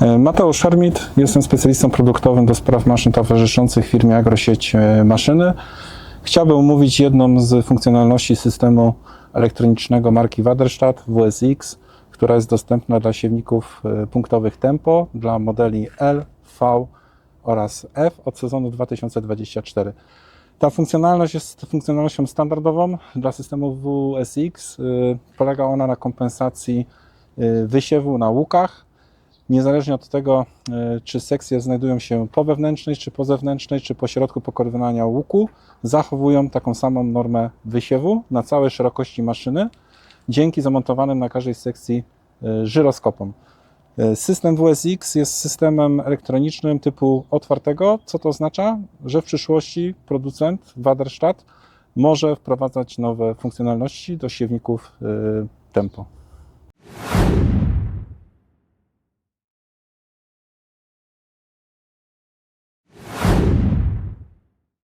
E, Mateusz Szarmit, jestem specjalistą produktowym do spraw maszyn towarzyszących firmie Agrosieć e, Maszyny. Chciałbym omówić jedną z funkcjonalności systemu elektronicznego marki Waderstadt WSX, która jest dostępna dla siewników e, punktowych Tempo dla modeli L, V oraz F od sezonu 2024. Ta funkcjonalność jest funkcjonalnością standardową dla systemu WSX. Polega ona na kompensacji wysiewu na łukach, niezależnie od tego, y, czy sekcje znajdują się po wewnętrznej, czy po zewnętrznej, czy po środku pokonywania łuku, zachowują taką samą normę wysiewu na całej szerokości maszyny, dzięki zamontowanym na każdej sekcji y, żyroskopom. Y, System WSX jest systemem elektronicznym typu otwartego, co to oznacza, że w przyszłości producent Waderstadt może wprowadzać nowe funkcjonalności do siewników Tempo.